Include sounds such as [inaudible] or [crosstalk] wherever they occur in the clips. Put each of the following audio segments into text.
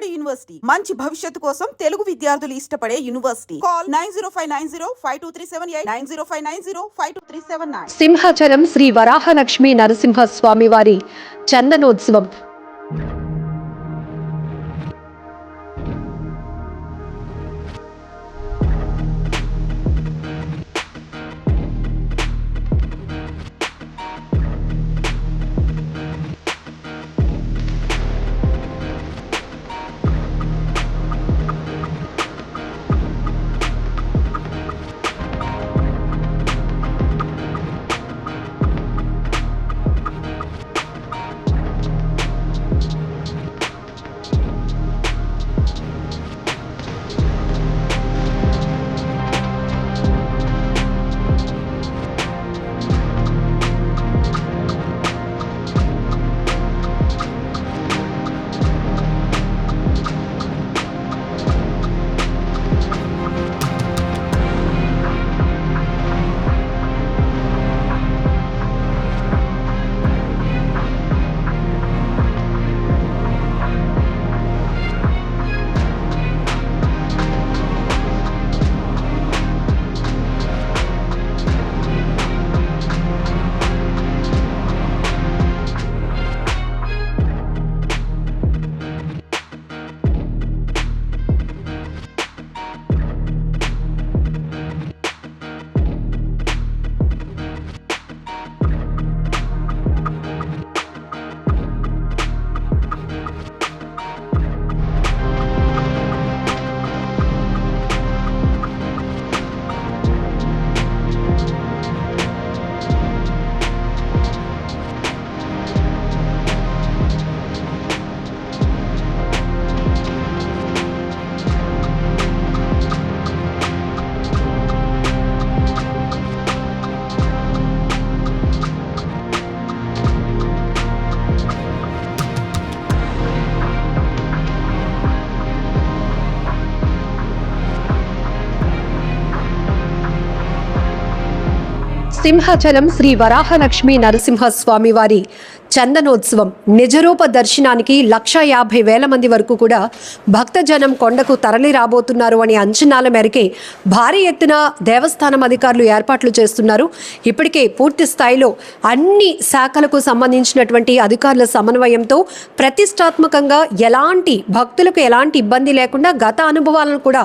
Vijayawada university. మంచి భవిష్యత్తు కోసం తెలుగు విద్యార్థులు ఇష్టపడే university. Call nine zero five nine zero five two three seven eight nine zero five nine zero five two three seven nine. Simhachalam Sri Varahalakshmi Narasimha స్వామివారి చందనోత్సవం. సింహాచలం శ్రీ వరాహలక్ష్మి నరసింహ స్వామివారి చందనోత్సవం. నిజరూప దర్శనానికి లక్ష యాభై వేల మంది వరకు కూడా భక్తజనం కొండకు తరలి రాబోతున్నారు అనే అంచనాల మేరకే భారీ ఎత్తున దేవస్థానం అధికారులు ఏర్పాట్లు చేస్తున్నారు. ఇప్పటికే పూర్తి స్థాయిలో అన్ని శాఖలకు సంబంధించినటువంటి అధికారుల సమన్వయంతో ప్రతిష్టాత్మకంగా ఎలాంటి భక్తులకు ఎలాంటి ఇబ్బంది లేకుండా గత అనుభవాలను కూడా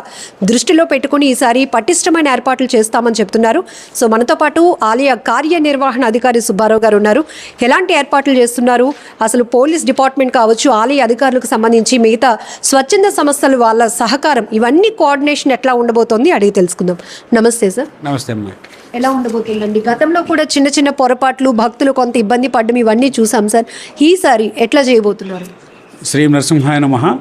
దృష్టిలో పెట్టుకుని ఈసారి పటిష్టమైన ఏర్పాట్లు చేస్తామని చెప్తున్నారు. సో మనతో పాటు ఆలయ కార్యనిర్వహణ అధికారి సుబ్బారావు గారు ఉన్నారు. ఎలాంటి ఏర్పాట్లు చేస్తున్నారు. అసలు పోలీస్ డిపార్ట్మెంట్ కావచ్చు ఆలయ అధికారులకు సంబంధించి మిగతా స్వచ్ఛంద సంస్థలు వాళ్ళ సహకారం ఇవన్నీ కోఆర్డినేషన్ ఎట్లా ఉండబోతోంది అడిగి తెలుసుకుందాం. నమస్తే సార్. నమస్తే అమ్మా. ఎలా ఉండబోతుందండి? గతంలో కూడా చిన్న చిన్న పొరపాట్లు భక్తులు కొంత ఇబ్బంది పడ్డం ఇవన్నీ చూసాం సార్. ఈసారి ఎట్లా చేయబోతున్నారు? శ్రీ నరసింహాయ నమ.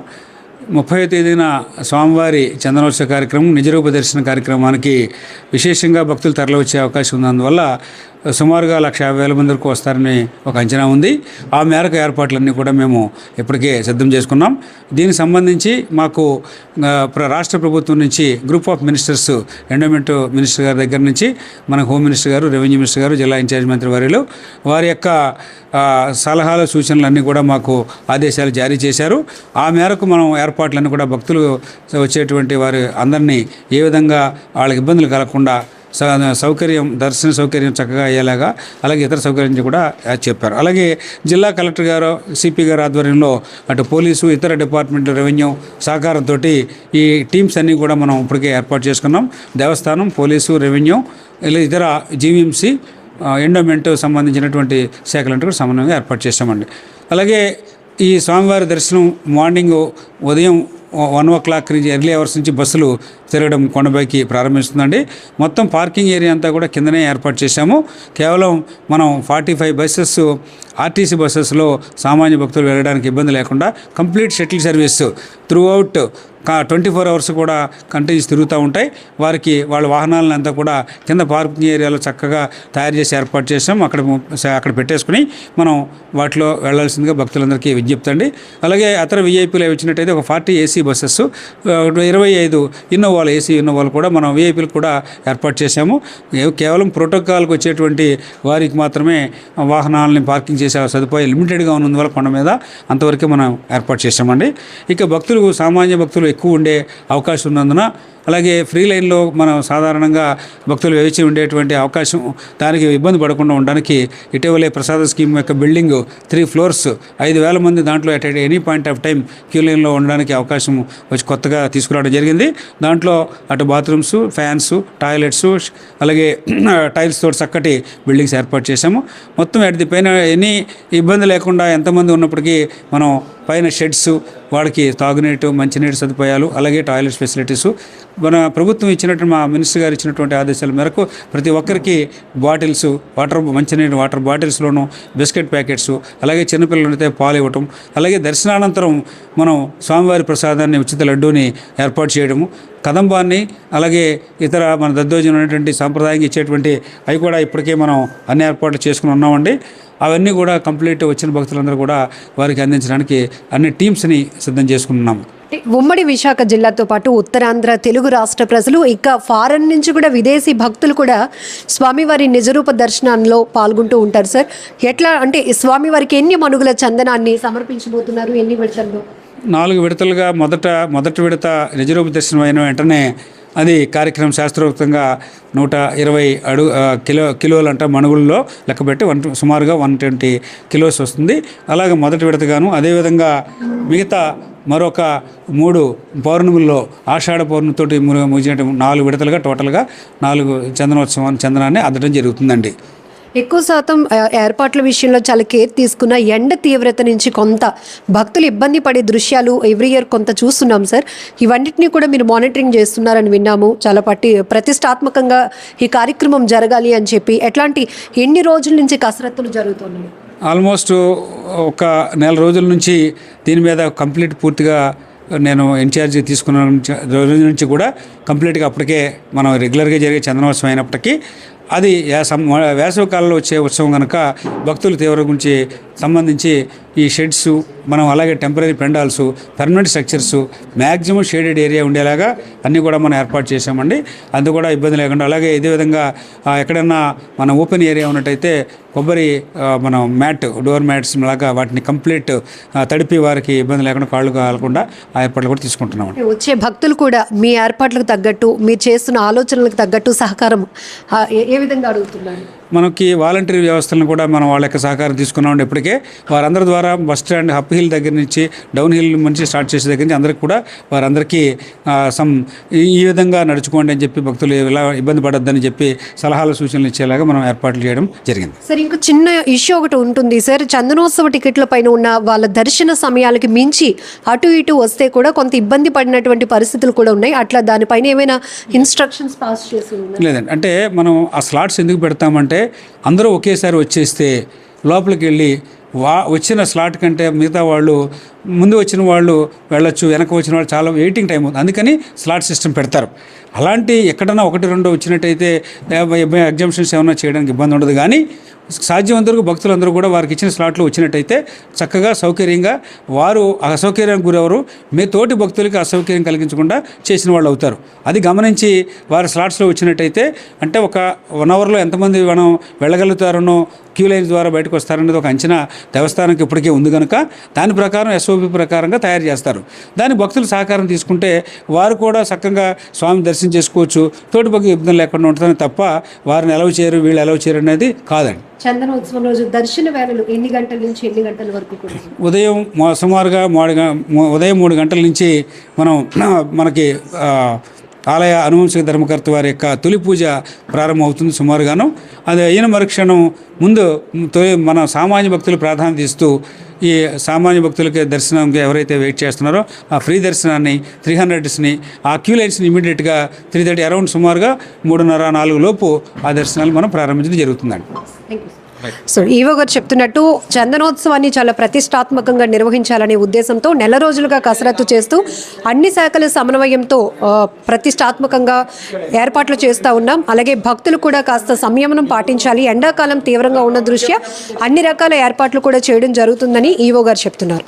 ముప్పై తేదీన స్వామివారి చందనోత్సవ కార్యక్రమం నిజరూప దర్శన కార్యక్రమానికి విశేషంగా భక్తులు తరలి వచ్చే అవకాశం ఉన్నందువల్ల సుమారుగా లక్ష యాభై వేల మంది వరకు వస్తారని ఒక అంచనా ఉంది. ఆ మేరకు ఏర్పాట్లన్నీ కూడా మేము ఇప్పటికే సిద్ధం చేసుకున్నాం. దీనికి సంబంధించి మాకు ప్ర- రాష్ట్ర ప్రభుత్వం నుంచి group of ministers endowment minister గారి దగ్గర నుంచి మన హోమ్ మినిస్టర్ గారు రెవెన్యూ మినిస్టర్ గారు జిల్లా ఇన్ఛార్జ్ మంత్రి వర్యులు వారి యొక్క సలహాలు సూచనలు అన్నీ కూడా మాకు ఆదేశాలు జారీ చేశారు. ఆ మేరకు మనం ఏర్పాట్లన్నీ కూడా భక్తులు వచ్చేటువంటి వారి అందరినీ ఏ విధంగా వాళ్ళకి ఇబ్బందులు కలగకుండా సౌకర్యం దర్శన సౌకర్యం చక్కగా అయ్యేలాగా అలాగే ఇతర సౌకర్యం కూడా చెప్పారు. అలాగే జిల్లా కలెక్టర్ గారు సిపి గారు ఆధ్వర్యంలో అటు పోలీసు ఇతర డిపార్ట్మెంట్ రెవెన్యూ సహకారంతో ఈ టీమ్స్ అన్నీ కూడా మనం ఇప్పటికే ఏర్పాటు చేసుకున్నాం. దేవస్థానం పోలీసు రెవెన్యూ ఇలా ఇతర జీవీఎంసీ ఎండోమెంట్ సంబంధించినటువంటి శాఖలంటూ కూడా సమన్వయంగా ఏర్పాటు చేశామండి. అలాగే ఈ స్వామివారి దర్శనం మార్నింగ్ ఉదయం వన్ ఓ క్లాక్ నుంచి ఎర్లీ అవర్స్ నుంచి బస్సులు తిరగడం కొండపైకి ప్రారంభిస్తుందండి. మొత్తం పార్కింగ్ ఏరియా అంతా కూడా కిందనే ఏర్పాటు చేశాము. కేవలం మనం ఫార్టీ ఫైవ్ బస్సెస్ ఆర్టీసీ బస్సెస్లో సామాన్య భక్తులు వెళ్ళడానికి ఇబ్బంది లేకుండా complete shuttle service throughout twenty four hours కూడా కంటిన్యూస్ తిరుగుతూ ఉంటాయి. వారికి వాళ్ళ వాహనాలను అంతా కూడా కింద పార్కింగ్ ఏరియాలో చక్కగా తయారు చేసి ఏర్పాటు చేసాం. అక్కడ అక్కడ పెట్టేసుకుని మనం వాటిలో వెళ్ళాల్సిందిగా భక్తులందరికీ విజ్ఞప్తి అండి. అలాగే అతర విఐపీలు వచ్చినట్టయితే ఒక ఫార్టీ ఏసీ బస్సెస్ ఇరవై ఐదు ఇన్నోవాలు ఏసీ ఇన్నోవాలు వాళ్ళు కూడా మనం విఐపీలు కూడా ఏర్పాటు చేశాము. కేవలం ప్రోటోకాల్కి వచ్చేటువంటి వారికి మాత్రమే వాహనాలని పార్కింగ్ చేసే సదుపాయం లిమిటెడ్గా ఉన్నందువల్ల కొండ మీద అంతవరకే మనం ఏర్పాటు చేశామండి. ఇక భక్తులు సామాన్య భక్తులు ఎక్కువ ఉండే అవకాశం ఉన్నందున అలాగే ఫ్రీ లైన్లో మనం సాధారణంగా భక్తులు వేచి ఉండేటువంటి అవకాశం దానికి ఇబ్బంది పడకుండా ఉండడానికి ఇటీవలే ప్రసాద స్కీమ్ యొక్క బిల్డింగ్ త్రీ ఫ్లోర్స్ ఐదు వేల మంది దాంట్లో at any point of time queue లైన్లో ఉండడానికి అవకాశం వచ్చి కొత్తగా తీసుకురావడం జరిగింది. దాంట్లో అటు బాత్రూమ్స్ ఫ్యాన్స్ టాయిలెట్స్ అలాగే [clears throat] టైల్స్ తోటి చక్కటి బిల్డింగ్స్ ఏర్పాటు చేశాము. మొత్తం అటు ది పైన ఎనీ ఇబ్బంది లేకుండా ఎంతమంది ఉన్నప్పటికీ మనం పైన షెడ్స్ వాళ్ళకి తాగునీటి మంచినీటి సదుపాయాలు అలాగే టాయిలెట్ ఫెసిలిటీస్ మన ప్రభుత్వం ఇచ్చినటువంటి మా మినిస్టర్ గారు ఇచ్చినటువంటి ఆదేశాల మేరకు ప్రతి ఒక్కరికి బాటిల్స్ వాటర్ మంచినీటి వాటర్ బాటిల్స్లోను బిస్కెట్ ప్యాకెట్స్ అలాగే చిన్నపిల్లలైతే పాలు ఇవ్వటం అలాగే దర్శనానంతరం మనం స్వామివారి ప్రసాదాన్ని ఉచిత లడ్డూని ఏర్పాటు చేయడము కదంబాన్ని అలాగే ఇతర మన దద్దోజనం అనేటువంటి సాంప్రదాయంగా ఇచ్చేటువంటి అవి కూడా ఇప్పటికే మనం అన్ని ఏర్పాట్లు చేసుకుని ఉన్నామండి. అవన్నీ కూడా కంప్లీట్ వచ్చిన భక్తులందరూ కూడా వారికి అందించడానికి అన్ని టీమ్స్ని సిద్ధం చేసుకున్నాము. ఉమ్మడి విశాఖ జిల్లాతో పాటు ఉత్తరాంధ్ర తెలుగు రాష్ట్ర ప్రజలు ఇక ఫారెన్ నుంచి కూడా విదేశీ భక్తులు కూడా స్వామివారి నిజరూప దర్శనంలో పాల్గొంటూ ఉంటారు సార్. ఎట్లా అంటే స్వామివారికి ఎన్ని మనుగుల చందనాన్ని సమర్పించబోతున్నారు? ఎన్ని విడతల్లో? నాలుగు విడతలుగా మొదట మొదటి విడత నిజరూప దర్శనం అయిన వెంటనే అది కార్యక్రమం శాస్త్రోక్తంగా నూట ఇరవై అడుగు కిలో కిలోలు అంట మణుగుల్లో లెక్కబెట్టి వన్ సుమారుగా వన్ ట్వంటీ కిలోస్ వస్తుంది. అలాగే మొదటి విడతగాను అదేవిధంగా మిగతా మరొక మూడు పౌర్ణముల్లో ఆషాఢ పౌర్ణమితోటి ముగిసినటువంటి ముగిసిన నాలుగు విడతలుగా టోటల్గా నాలుగు చందనోత్సవాన్ని చందనాన్ని అద్దడం జరుగుతుందండి. ఎక్కువ శాతం ఏర్పాట్ల విషయంలో చాలా కేర్ తీసుకున్న ఎండ తీవ్రత నుంచి కొంత భక్తులు ఇబ్బంది పడే దృశ్యాలు ఎవ్రీ ఇయర్ కొంత చూస్తున్నాం సార్. ఇవన్నిటిని కూడా మీరు మానిటరింగ్ చేస్తున్నారని విన్నాము. చాలా పట్టి ప్రతిష్టాత్మకంగా ఈ కార్యక్రమం జరగాలి అని చెప్పి. ఎట్లాంటి ఎన్ని రోజుల నుంచి కసరత్తులు జరుగుతున్నాయి? ఆల్మోస్ట్ ఒక నెల రోజుల నుంచి దీని మీద కంప్లీట్ పూర్తిగా నేను ఇన్ఛార్జ్ తీసుకున్న రోజు నుంచి కూడా కంప్లీట్గా అప్పటికే మనం రెగ్యులర్గా జరిగే చందనోత్సవం అయినప్పటికీ అది యాస- వేసవి కాలంలో వచ్చే ఉత్సవం కనుక భక్తులు తీవ్ర గురించి సంబంధించి ఈ షెడ్స్ మనం అలాగే temporary pandals permanent structures maximum shaded area ఉండేలాగా అన్నీ కూడా మనం ఏర్పాటు చేసామండి అందు కూడా ఇబ్బంది లేకుండా అలాగే ఇదే విధంగా ఎక్కడన్నా మన ఓపెన్ ఏరియా ఉన్నట్టయితే కొబ్బరి మనం మ్యాట్ డోర్ మ్యాట్స్ లాగా వాటిని కంప్లీట్ తడిపి వారికి ఇబ్బంది లేకుండా కాళ్ళు కాలకుండా ఆ ఏర్పాట్లు కూడా తీసుకుంటున్నామండి. వచ్చే భక్తులు కూడా మీ ఏర్పాట్లకు తగ్గట్టు మీరు చేస్తున్న ఆలోచనలకు తగ్గట్టు సహకారం ఏ- ఏ విధంగా అడుగుతున్నారు? మనకి వాలంటీర్ వ్యవస్థలను కూడా మనం వాళ్ళ యొక్క సహకారం తీసుకున్నాం ఇప్పటికే. వారందరి ద్వారా బస్ స్టాండ్ అప్ హిల్ దగ్గర నుంచి డౌన్ హిల్ నుంచి స్టార్ట్ చేసే దగ్గర నుంచి అందరికి కూడా వారందరికీ సమ్ ఈ- విధంగా నడుచుకోండి అని చెప్పి భక్తులు ఇలా ఇబ్బంది పడొద్దని చెప్పి సలహాలు సూచనలు ఇచ్చేలాగా మనం ఏర్పాట్లు చేయడం జరిగింది. సార్ ఇంకో చిన్న ఇష్యూ ఒకటి ఉంటుంది సార్. చందనోత్సవ టికెట్ల పైన ఉన్న వాళ్ళ దర్శన సమయాలకి మించి అటు ఇటు వస్తే కూడా కొంత ఇబ్బంది పడినటువంటి పరిస్థితులు కూడా ఉన్నాయి. అట్లా దానిపైన ఏమైనా ఇన్స్ట్రక్షన్స్ పాస్ చేసి లేదండి. అంటే మనం ఆ స్లాట్స్ ఎందుకు పెడతామంటే అందరూ ఒకేసారి వచ్చేస్తే లోపలికి వెళ్ళి వా వచ్చిన స్లాట్ కంటే మిగతా వాళ్ళు ముందు వచ్చిన వాళ్ళు వెళ్ళొచ్చు వెనక వచ్చిన వాళ్ళు చాలా వెయిటింగ్ టైం ఉంది. అందుకని స్లాట్ సిస్టమ్ పెడతారు. అలాంటి ఎక్కడన్నా ఒకటి రెండు వచ్చినట్టయితే ఎగ్జామ్షన్స్ ఏమైనా చేయడానికి ఇబ్బంది ఉండదు. కానీ సాధ్యమంత భక్తులందరూ కూడా వారికి ఇచ్చిన స్లాట్లు వచ్చినట్టయితే చక్కగా సౌకర్యంగా వారు అసౌకర్యానికి గురవరు. మీ తోటి భక్తులకి అసౌకర్యం కలిగించకుండా చేసిన వాళ్ళు అవుతారు. అది గమనించి వారి స్లాట్స్లో వచ్చినట్టయితే అంటే ఒక వన్ అవర్లో ఎంతమంది మనం వెళ్ళగలుగుతారనో క్యూ లైన్ ద్వారా బయటకు వస్తారనేది ఒక అంచనా దేవస్థానానికి ఇప్పటికే ఉంది కనుక దాని ప్రకారం ఎస్ఓపి ప్రకారంగా తయారు చేస్తారు. దాని భక్తులు సహకారం తీసుకుంటే వారు కూడా చక్కగా స్వామి దర్శనం చేసుకోవచ్చు. తోటి భక్తి ఇబ్బంది లేకుండా ఉంటుంది తప్ప వారిని ఎలవ చేయరు వీళ్ళు ఎలవ చేయరు అనేది కాదండి. చందనోత్సవం రోజు దర్శన వేళలు ఎన్ని గంటల నుంచి ఎన్ని గంటల వరకు కూడా? ఉదయం సుమారుగా మూడు ఉదయం మూడు గంటల నుంచి మనం [clears throat] మనకి ఆలయ అనువంశిక ధర్మకర్త వారి యొక్క తొలి పూజ ప్రారంభమవుతుంది సుమారుగాను. అది అయిన మరుక్షణం ముందు తొలి మన సామాన్య భక్తులు ప్రాధాన్యత ఇస్తూ ఈ సామాన్య భక్తులకి దర్శనంకి ఎవరైతే వెయిట్ చేస్తున్నారో ఆ ఫ్రీ దర్శనాన్ని త్రీ హండ్రెడ్స్ని ఆ క్యూ లైన్స్ని ఇమీడియట్గా త్రీ థర్టీ అరౌండ్ సుమారుగా మూడున్నర నాలుగు లోపు ఆ దర్శనాలు మనం ప్రారంభించడం జరుగుతుందండి. థ్యాంక్ యూ సో ఈవో గారు చెప్తున్నట్టు చందనోత్సవాన్ని చాలా ప్రతిష్టాత్మకంగా నిర్వహించాలనే ఉద్దేశంతో నెల రోజులుగా కసరత్తు చేస్తూ అన్ని శాఖల సమన్వయంతో ప్రతిష్టాత్మకంగా ఏర్పాట్లు చేస్తూ ఉన్నాం. అలాగే భక్తులు కూడా కాస్త సంయమనం పాటించాలి ఎండాకాలం తీవ్రంగా ఉన్న దృష్ట్యా అన్ని రకాల ఏర్పాట్లు కూడా చేయడం జరుగుతుందని ఈవో గారు చెప్తున్నారు.